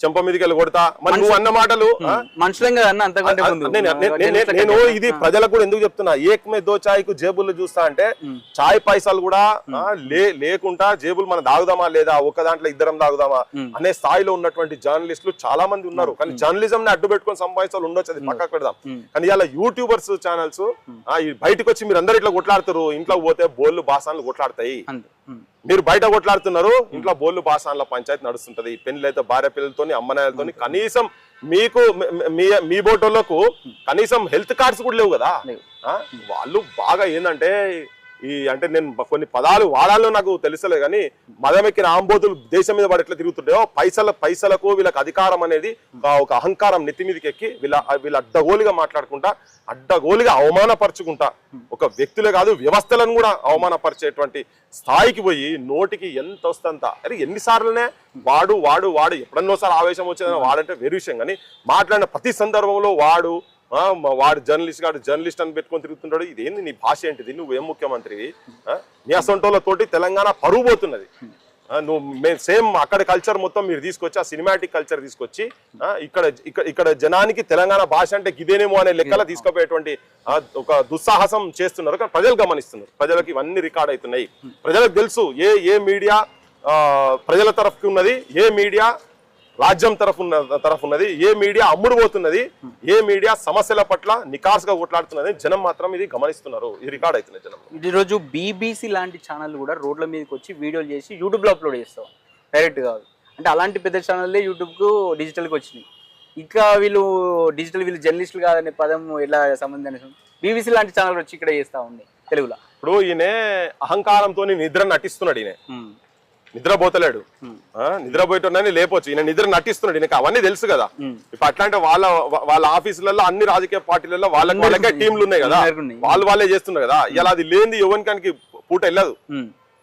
చెంప మీదకి వెళ్ళి కొడతా. మరి నువ్వు అన్న మాటలు ఆ? మనుషులం కదా అన్న అంతకంటే ఆ, ముందు. నేను- ఇది ప్రజలకు కూడా ఎందుకు చెప్తున్నా? ఏక్ మే దో చాయ్కు జేబులు చూస్తా అంటే చాయ్ పైసలు కూడా లేకుండా జేబులు మనం దాగుదామా లేదా? ఒక దాంట్లో ఇద్దరం దాగుదామా? అనే స్థాయిలో ఉన్నటువంటి జర్నలిస్టులు చాలా మంది ఉన్నారు కానీ జర్నలిజం ని అడ్డు పెట్టుకొని సంపాదించాలి ఉండొచ్చు. అది పక్కకు పెడదాం. కానీ ఇలా యూట్యూబర్స్ ఛానల్స్ బయటకు వచ్చి మీరు అందరు ఇట్లా కొట్లాడుతారు ఇంట్లో పోతే బోళ్ళు బాసాన్లు కొట్లాడతాయి. మీరు బయట కొట్లాడుతున్నారు. ఇంట్లో బోళ్ళు బాసాన్ల పంచాయతీ నడుస్తుంటది. పెళ్ళి అయితే భార్య పిల్లలతోని అమ్మనాయలతోని కనీసం మీకు మీ- బోటోళ్ళకు కనీసం హెల్త్ కార్డ్స్ కూడా లేవు కదా? వాళ్ళు బాగా ఏంటంటే ఈ అంటే నేను కొన్ని పదాలు వాడాలో నాకు తెలుసలేదు కానీ మదమెక్కిన ఆంబోతులు దేశం మీద పడి ఎట్లా తిరుగుతుంటాయో పైసల పైసలకు వీళ్ళకి అధికారం అనేది ఒక అహంకారం నెత్తి మీదకి ఎక్కి వీళ్ళ వీళ్ళ అడ్డగోలుగా మాట్లాడుకుంటా అడ్డగోలుగా అవమానపరచుకుంటా. ఒక వ్యక్తులే కాదు వ్యవస్థలను కూడా అవమానపరిచేటువంటి స్థాయికి పోయి నోటికి ఎంత వస్తంత? అరే ఎన్నిసార్లునే వాడు వాడు వాడు ఎప్పుడన్నోసారి ఆవేశం వచ్చిందని వాడంటే వేరు విషయం. కానీ మాట్లాడిన ప్రతి సందర్భంలో వాడు వాడు జర్నలిస్ట్ గాడు జర్నలిస్ట్ అని పెట్టుకొని తిరుగుతుంటాడు. ఇదేంది నీ భాష ఏంటిది? నువ్వేం ముఖ్యమంత్రి? నీ అసొంటోళ్ళతోటి తెలంగాణ పరువు పోతున్నది. నువ్వు మేము సేమ్ అక్కడ కల్చర్ మొత్తం మీరు తీసుకొచ్చి ఆ సినిమాటిక్ కల్చర్ తీసుకొచ్చి ఇక్కడ ఇక్కడ ఇక్కడ జనానికి తెలంగాణ భాష అంటే గిదేనేమో అనే లెక్కల తీసుకుపోయేటువంటి ఆ, ఒక దుస్సాహసం చేస్తున్నారు. కానీ ప్రజలు గమనిస్తున్నారు. ప్రజలకు ఇవన్నీ రికార్డ్ అవుతున్నాయి. ప్రజలకు తెలుసు ఏ ఏ మీడియా ప్రజల తరఫుకి ఉన్నది ఏ మీడియా రాజ్యం తరఫు ఉన్న- తరఫు ఉన్నది ఏ మీడియా అమ్ముడు పోతున్నది ఏ మీడియా సమస్యల పట్ల నికాస్గా కొట్లాడుతున్నది జనం మాత్రం ఇది గమనిస్తున్నారు. ఇది రికార్డ్ అవుతుంది జనం. ఈరోజు బీబీసీ లాంటి ఛానల్ కూడా రోడ్ల మీదకి వచ్చి వీడియోలు చేసి యూట్యూబ్లో అప్లోడ్ చేస్తాం. డైరెక్ట్ కాదు. అంటే అలాంటి పెద్ద ఛానల్లే యూట్యూబ్కు డిజిటల్కి వచ్చినాయి. ఇంకా వీళ్ళు డిజిటల్ వీళ్ళు జర్నలిస్టులు కాదనే పదం ఎలా సంబంధం బీబీసీ లాంటి ఛానల్ వచ్చి ఇక్కడ చేస్తా ఉన్నాయి తెలుగులో. ఇప్పుడు ఈయన అహంకారంతో నిద్ర నటిస్తున్నాడు ఈయన. నిద్రపోతలేడు. నిద్రపోయేటోడని లేపొచ్చు. ఈయన నిద్ర నటిస్తున్నాడు. ఈయనకి అవన్నీ తెలుసు కదా. ఇప్పుడు అట్లాంటి వాళ్ళ వాళ్ళ ఆఫీసులలో అన్ని రాజకీయ పార్టీలలో వాళ్ళకి వాళ్ళకే టీంలు ఉన్నాయి కదా. వాళ్ళు వాళ్ళే చేస్తున్నారు కదా. ఇలా అది లేనిది ఎవరికానికి పూట వెళ్ళదు.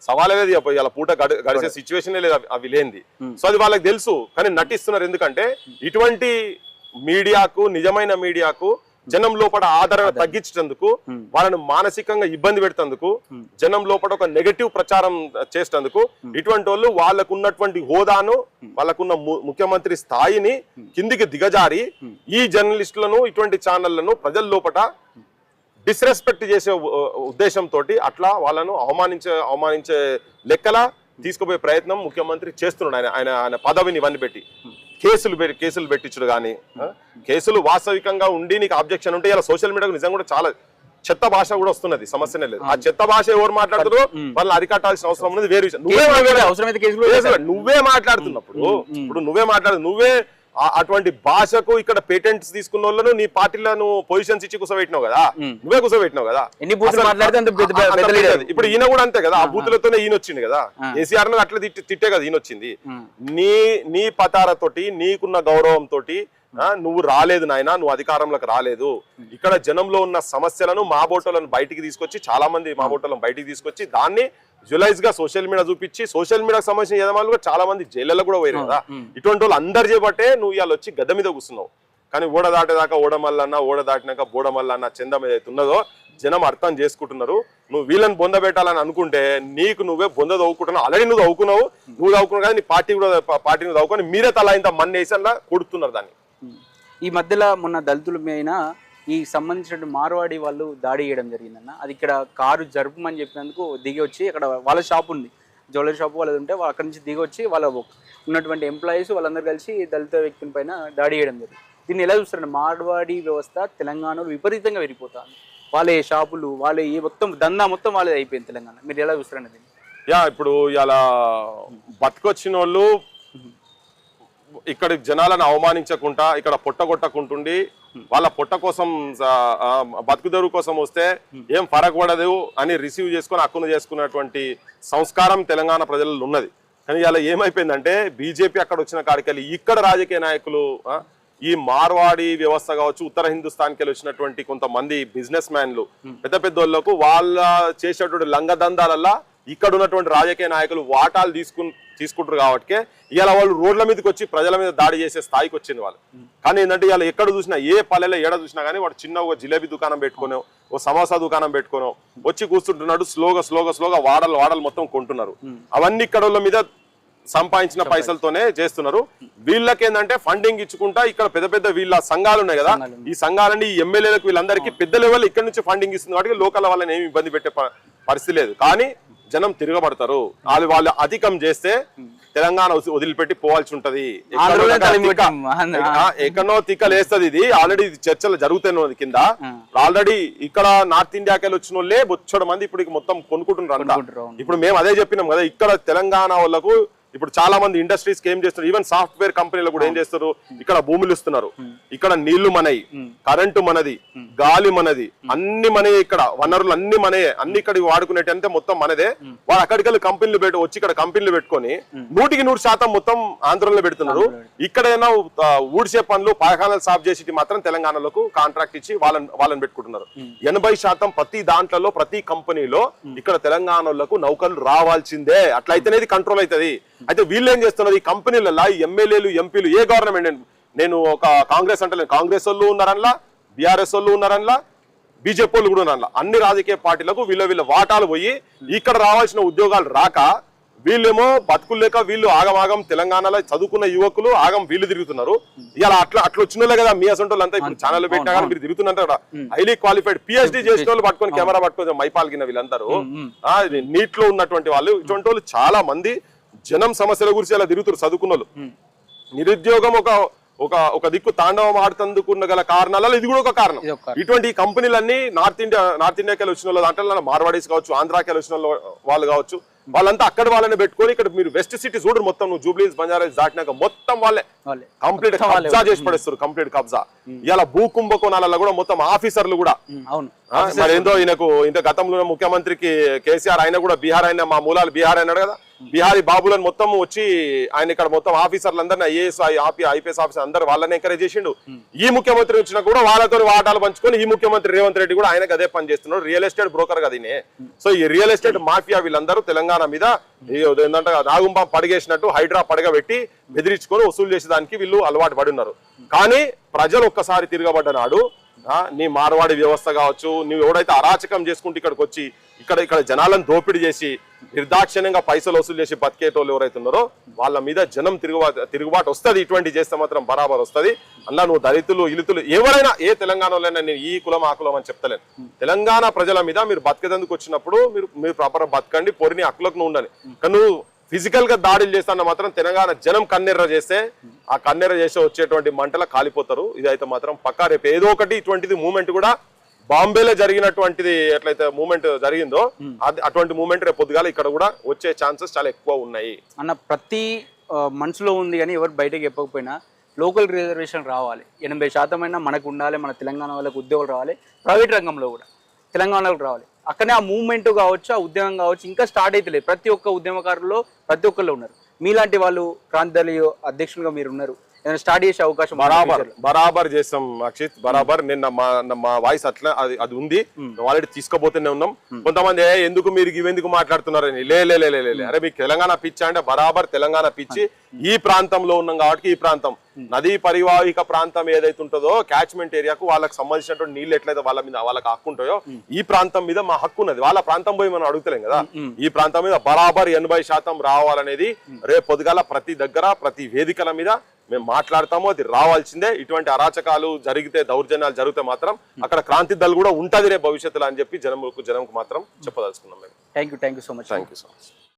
సవాలే లేదు ఇలా పూట గడి- గడిచే సిచ్యువేషన్ లేదు అవి- అవి లేనిది. సో అది వాళ్ళకి తెలుసు. కానీ నటిస్తున్నారు ఎందుకంటే ఇటువంటి మీడియాకు నిజమైన మీడియాకు జనం లోపల ఆదరణ తగ్గించేందుకు వాళ్ళను మానసికంగా ఇబ్బంది పెడుతందుకు జనం లోపల ఒక నెగటివ్ ప్రచారం చేసేందుకు ఇటువంటి వాళ్ళు వాళ్ళకు ఉన్నటువంటి హోదాను వాళ్ళకున్న ముఖ్యమంత్రి స్థాయిని కిందికి దిగజారి ఈ జర్నలిస్టులను ఇటువంటి ఛానళ్ళను ప్రజల లోపల డిస్రెస్పెక్ట్ చేసే ఉద్దేశంతో అట్లా వాళ్ళను అవమానించే అవమానించే లెక్కల తీసుకుపోయే ప్రయత్నం ముఖ్యమంత్రి చేస్తున్నాడు. ఆయన ఆయన ఆయన పదవిని ఇవన్నీ పెట్టి. కేసులు కేసులు పెట్టించుడు కానీ కేసులు వాస్తవికంగా ఉండి నీకు అబ్జెక్షన్ ఉంటే ఇలా సోషల్ మీడియాకు నిజంగా కూడా చాలా చెత్త భాష కూడా వస్తున్నది సమస్యనే లేదు. ఆ చెత్త భాష ఎవరు మాట్లాడుతారో? వాళ్ళని అరికట్టాల్సిన అవసరం ఉన్నది వేరే విషయం. నువ్వే మాట్లాడుతున్నప్పుడు ఇప్పుడు నువ్వే మాట్లాడు నువ్వే అటువంటి భాషకు ఇక్కడ పేటెంట్స్ తీసుకున్న వాళ్ళను నీ పార్టీలో నువ్వు పొజిషన్స్ ఇచ్చి కూర్చోబెట్టినావు కదా? నువ్వే కూర్చోబెట్టినావు కదా. ఇప్పుడు ఈయన కూడా అంతే కదా ఆ బూతులతోనే ఈయన వచ్చింది కదా కేసీఆర్ అట్లా తిట్టి తిట్టే కదా ఈయన వచ్చింది నీ నీ పతారతోటి నీకున్న గౌరవం తోటి ఆ, నువ్వు రాలేదు నాయన నువ్వు అధికారంలోకి రాలేదు. ఇక్కడ జనంలో ఉన్న సమస్యలను మా బోటోలను బయటికి తీసుకొచ్చి చాలా మంది మా బోటోలను బయటికి తీసుకొచ్చి దాన్ని విజువలైజ్గా సోషల్ మీడియా చూపించి సోషల్ మీడియాకి సంబంధించిన యజమానులు కూడా చాలా మంది జైళ్ళలో కూడా పోయారు కదా. ఇటువంటి వాళ్ళు అందరు చేపట్టే నువ్వు ఇవాళ వచ్చి గద్ద మీద కూర్చున్నావు. కానీ ఓడ దాటేదాకా ఓడమల్లన్న ఓడ దాటినాక బోడమల్లన్న చందం ఏదైతే ఉన్నదో జనం అర్థం చేసుకుంటున్నారు. నువ్వు వీళ్ళని బొంద పెట్టాలని అనుకుంటే నీకు నువ్వే బొంద తవ్వుకుంటున్నావు. ఆల్రెడీ నువ్వు తవ్వుకున్నావు. నువ్వు తవ్వుకున్నావు కానీ నీ పార్టీ కూడా పార్టీ నువ్వు తవ్వుకొని మీరే తలా ఇంత మన్ను వేసి అలా కొడుతున్నారు దాన్ని. ఈ మధ్యలో మొన్న దళితుల మీద ఈ సంబంధించిన మార్వాడి వాళ్ళు దాడి చేయడం జరిగిందన్న. అది ఇక్కడ కారు జరుపుమని చెప్పినందుకు దిగి వచ్చి అక్కడ వాళ్ళ షాప్ ఉంది. జ్యువెలరీ షాప్ వాళ్ళది ఉంటే వాళ్ళు అక్కడి నుంచి దిగి వచ్చి వాళ్ళ ఉన్నటువంటి ఎంప్లాయీస్ వాళ్ళందరూ కలిసి దళిత వ్యక్తుల పైన దాడి చేయడం జరిగింది. దీన్ని ఎలా చూస్తారండి మార్వాడి వ్యవస్థ తెలంగాణలో విపరీతంగా విరిగిపోతుంది. వాళ్ళ షాపులు వాళ్ళ ఈ మొత్తం దందా మొత్తం వాళ్ళది అయిపోయింది తెలంగాణ. మీరు ఎలా చూస్తారండి దీన్ని? యా ఇప్పుడు ఇలా బతికొచ్చిన వాళ్ళు ఇక్కడ జనాలను అవమానించకుండా ఇక్కడ పొట్టగొట్టకుంటుండి వాళ్ళ పొట్ట కోసం స- బతుకుదెరువు కోసం వస్తే ఏం ఫరక్ పడదు అని రిసీవ్ చేసుకుని హక్కును చేసుకున్నటువంటి సంస్కారం తెలంగాణ ప్రజలలో ఉన్నది. కానీ ఇలా ఏమైపోయిందంటే బీజేపీ అక్కడ వచ్చిన కాడికెళ్ళి ఇక్కడ రాజకీయ నాయకులు ఈ మార్వాడి వ్యవస్థ కావచ్చు ఉత్తర హిందుస్థాన్కి వచ్చినటువంటి కొంతమంది బిజినెస్ మ్యాన్లు పెద్ద పెద్ద వాళ్ళకు వాళ్ళ చేసేటువంటి లంగదందాలల్లా ఇక్కడ ఉన్నటువంటి రాజకీయ నాయకులు వాటాలు తీసుకుని తీసుకుంటారు కాబట్టి ఇవాళ వాళ్ళు రోడ్ల మీదకి వచ్చి ప్రజల మీద దాడి చేసే స్థాయికి వచ్చింది వాళ్ళు. కానీ ఏంటంటే ఇవాళ ఎక్కడ చూసినా ఏ పల్లెలో ఎడ చూసినా కానీ వాడు చిన్న ఒక జిలేబీ దుకాణం పెట్టుకునో ఓ సమోసా దుకాణం పెట్టుకునో వచ్చి కూర్చుంటున్నాడు స్లోగా స్లోగా స్లోగా వాడలు వాడలు మొత్తం కొంటున్నారు. అవన్నీ ఇక్కడ వాళ్ళ మీద సంపాదించిన పైసలతోనే చేస్తున్నారు. వీళ్ళకి ఏంటంటే ఫండింగ్ ఇచ్చుకుంటా ఇక్కడ పెద్ద పెద్ద వీళ్ళ సంఘాలు ఉన్నాయి కదా ఈ సంఘాలని ఈ ఎమ్మెల్యేలకు వీళ్ళందరికీ పెద్ద లెవెల్ ఇక్కడ నుంచి ఫండింగ్ ఇస్తుంది కాబట్టి లోకల్ వాళ్ళని ఏమి ఇబ్బంది పెట్టే పరిస్థితి లేదు. కానీ జనం తిరగబడతారు. వాళ్ళు వాళ్ళు అధికం చేస్తే తెలంగాణ వదిలి- వదిలిపెట్టి పోవాల్సి ఉంటది. ఎక్కడో తిక్కలేస్తుంది ఇది. ఆల్రెడీ చర్చలు జరుగుతున్నది కింద. ఆల్రెడీ ఇక్కడ నార్త్ ఇండియాకి వచ్చిన వాళ్ళే బొచ్చడు మంది ఇప్పుడు మొత్తం కొనుక్కుంటున్నారు. ఇప్పుడు మేము అదే చెప్పినాం కదా ఇక్కడ తెలంగాణ వాళ్ళకు ఇప్పుడు చాలా మంది ఇండస్ట్రీస్కి ఏం చేస్తున్నారు? ఈవెన్ సాఫ్ట్వేర్ కంపెనీలు కూడా ఏం చేస్తారు ఇక్కడ భూములు ఇస్తున్నారు. ఇక్కడ నీళ్ళు మనయి కరెంటు మనది గాలి మనది అన్ని మనయే ఇక్కడ. వనరులు అన్ని మనయే. అన్ని ఇక్కడ వాడుకునేటంటే మొత్తం మనదే. వాళ్ళు అక్కడికి వెళ్ళి కంపెనీలు పెట్టి వచ్చి ఇక్కడ కంపెనీలు పెట్టుకొని నూటికి నూరు శాతం మొత్తం ఆంధ్రలో పెడుతున్నారు. ఇక్కడైనా ఆ, ఊడ్చే పనులు పాయఖానాలు సాఫ్ చేసి మాత్రం తెలంగాణలోకి కాంట్రాక్ట్ ఇచ్చి వాళ్ళని వాళ్ళని పెట్టుకుంటున్నారు. ఎనభై శాతం ప్రతి దాంట్లో ప్రతి కంపెనీలో ఇక్కడ తెలంగాణలకు నౌకలు రావాల్సిందే. అట్లయితేనే ఇది కంట్రోల్ అవుతుంది. అయితే వీళ్ళు ఏం చేస్తున్నారు? ఈ కంపెనీలలో ఈ ఎమ్మెల్యేలు ఎంపీలు ఏ గవర్నమెంట్ నేను ఒక కాంగ్రెస్ అంటే కాంగ్రెస్ వాళ్ళు ఉన్నారనలా బీఆర్ఎస్ వాళ్ళు ఉన్నారనలా బీజేపీ వాళ్ళు కూడా ఉన్నారనలా. అన్ని రాజకీయ పార్టీలకు వీళ్ళ వీళ్ళ వాటాలు పోయి ఇక్కడ రావాల్సిన ఉద్యోగాలు రాక వీళ్ళేమో బతుకులు లేక వీళ్ళు ఆగమాగం తెలంగాణలో చదువుకున్న యువకులు ఆగం వీళ్ళు తిరుగుతున్నారు. ఇలా అట్లా అట్లా వచ్చిన వాళ్ళే కదా మీ అసంటి వాళ్ళంతా ఇప్పుడు ఛానల్ పెట్టినా కానీ మీరు తిరుగుతున్నారు కదా. హైలీ క్వాలిఫైడ్ పిహెచ్డి చేసిన వాళ్ళు పట్టుకొని కెమెరా పట్టుకొని మైపాల్గిన వీళ్ళందరూ. నీట్లో ఉన్నటువంటి వాళ్ళు. ఇటువంటి వాళ్ళు చాలా మంది. జనం సమస్యల గురించి అలా తిరుగుతారు చదువుకున్న నిరుద్యోగం ఒక ఒక ఒక దిక్కు తాండవం ఆడుతందుకున్న గల కారణాలలో ఇది కూడా ఒక కారణం. ఇటువంటి కంపెనీలన్నీ నార్త్ ఇండియా నార్త్ ఇండియాకి వచ్చిన వాళ్ళు దాంట్లో మార్వాడీస్ కావచ్చు ఆంధ్రాకి వచ్చిన వాళ్ళు కావచ్చు వాళ్ళంతా అక్కడ వాళ్ళని పెట్టుకొని ఇక్కడ మీరు వెస్ట్ సిటీ చూడరు మొత్తం నువ్వు జూబ్లీస్ బంజారాస్ దాటినాక మొత్తం వాళ్ళే. కంప్లీట్ కబ్జా చేసి పడేస్తారు కంప్లీట్ కబ్జా. ఇలా భూ కుంభకోణాలలో కూడా మొత్తం ఆఫీసర్లు కూడా. మరి ఏందో ఈయనకు ఇంత గతంలో ముఖ్యమంత్రికి కేసీఆర్ ఆయన కూడా బీహార్ ఆయన మా మూలాలు బీహార్ అన్నాడు కదా. బీహారీ బాబులను మొత్తం వచ్చి ఆయన ఇక్కడ మొత్తం ఆఫీసర్లందరినీ ఐఏఎస్ ఐపీఎస్ ఆఫీసర్ అందరు వాళ్ళని ఎంకరేజ్ చేసిండు. ఈ ముఖ్యమంత్రి వచ్చినా కూడా వాళ్ళతో వాటాలు పంచుకొని ఈ ముఖ్యమంత్రి రేవంత్ రెడ్డి కూడా ఆయనకు అదే పని చేస్తున్నాడు. రియల్ ఎస్టేట్ బ్రోకర్ కదా ఈయన సో ఈ రియల్ ఎస్టేట్ మాఫియా వీళ్ళందరూ తెలంగాణ మీద ఈ ఏంటంటే నాగుంబ పడిగేసినట్టు హైడ్రా పడగబెట్టి బెదిరించుకొని వసూలు చేసేదానికి వీళ్ళు అలవాటు పడి ఉన్నారు కానీ ప్రజలు ఒక్కసారి తిరగబడ్డ నాడు నీ మార్వాడి వ్యవస్థ కావచ్చు నువ్వు ఎవడైతే అరాచకం చేసుకుంటూ ఇక్కడికి వచ్చి ఇక్కడ ఇక్కడ జనాలను దోపిడీ చేసి నిర్దాక్షిణ్యంగా పైసలు వసూలు చేసి బతికేటోళ్ళు ఎవరైతే ఉన్నారో వాళ్ళ మీద జనం తిరుగుబాటు తిరుగుబాటు వస్తుంది. ఇటువంటి చేస్తే మాత్రం బరాబర్ వస్తుంది. అలా నువ్వు దళితులు ఇలుతులు ఎవరైనా ఏ తెలంగాణలోనైనా నేను ఈ కులం ఆ కులం అని చెప్తలేను. తెలంగాణ ప్రజల మీద మీరు బతికేందుకు వచ్చినప్పుడు మీరు మీరు ప్రాపర్ బతకండి పొరిని హక్కులకు నువ్వు ఉండాలి కానీ నువ్వు ఫిజికల్గా దాడులు చేస్తాన మాత్రం తెలంగాణ జనం కన్నెర్ర చేస్తే ఆ కన్నెర్ర చేస్తే వచ్చేటువంటి మంటల కాలిపోతారు. ఇదైతే మాత్రం పక్కా. రేపు ఏదో ఒకటి ఇటువంటిది మూమెంట్ కూడా బాంబేలో జరిగినటువంటిది ఎట్లయితే మూమెంట్ జరిగిందో అది అటువంటి మూమెంట్ రేపు పొద్దుగాల ఇక్కడ కూడా వచ్చే ఛాన్సెస్ చాలా ఎక్కువ ఉన్నాయి. అన్న ప్రతి మనసులో ఉంది కానీ ఎవరు బయటకు చెప్పకపోయినా లోకల్ రిజర్వేషన్ రావాలి. ఎనభై శాతం అయినా మనకు ఉండాలి మన తెలంగాణ వాళ్ళకి ఉద్యోగాలు రావాలి ప్రైవేట్ రంగంలో కూడా తెలంగాణలో రావాలి. అక్కడనే ఆ మూవ్మెంట్ కావచ్చు ఆ ఉద్యమం కావచ్చు ఇంకా స్టార్ట్ అయితే లేదు. ప్రతి ఒక్క ఉద్యమకారుల్లో ప్రతి ఒక్కళ్ళు ఉన్నారు. మీలాంటి వాళ్ళు ప్రాంతాల అధ్యక్షులుగా మీరు ఉన్నారు. ఏదైనా స్టార్ట్ చేసే అవకాశం బరాబర్? బరాబర్ చేస్తాం అక్షిత్. బరాబర్. నిన్న మా మా వాయిస్ అట్లా అది అది ఉంది. ఆల్రెడీ తీసుకోబోతూనే ఉన్నాం. కొంతమంది "ఏ, ఎందుకు మీరు ఇవెందుకు మాట్లాడుతున్నారని లే లే లే లే, లే, లే. అరే మీకు తెలంగాణ పిచ్చి అంటే బరాబర్ తెలంగాణ పిచ్చి ఈ ప్రాంతంలో ఉన్నాం కాబట్టి ఈ ప్రాంతం. నదీ పరివాహిక ప్రాంతం ఏదైతే ఉంటుందో క్యాచ్మెంట్ ఏరియాకు వాళ్ళకి సంబంధించినటువంటి నీళ్ళు ఎట్లయితే వాళ్ళ మీద వాళ్ళకి హక్కు ఉంటాయో ఈ ప్రాంతం మీద మా హక్కు ఉన్నది. వాళ్ళ ప్రాంతం పోయి మనం అడుగుతలేం కదా. ఈ ప్రాంతం మీద బరాబర్ ఎనభై శాతం రావాలనేది రేపు పొద్దుగాల ప్రతి దగ్గర ప్రతి వేదికల మీద మేము మాట్లాడతాము అది రావాల్సిందే. ఇటువంటి అరాచకాలు జరిగితే దౌర్జన్యాలు జరిగితే మాత్రం అక్కడ క్రాంతి దళ కూడా ఉంటది రే భవిష్యత్తులో అని చెప్పి జనములకు జనంకు మాత్రం చెప్పదలుచుకున్నాం మేము. Thank you thank you so much thank you so much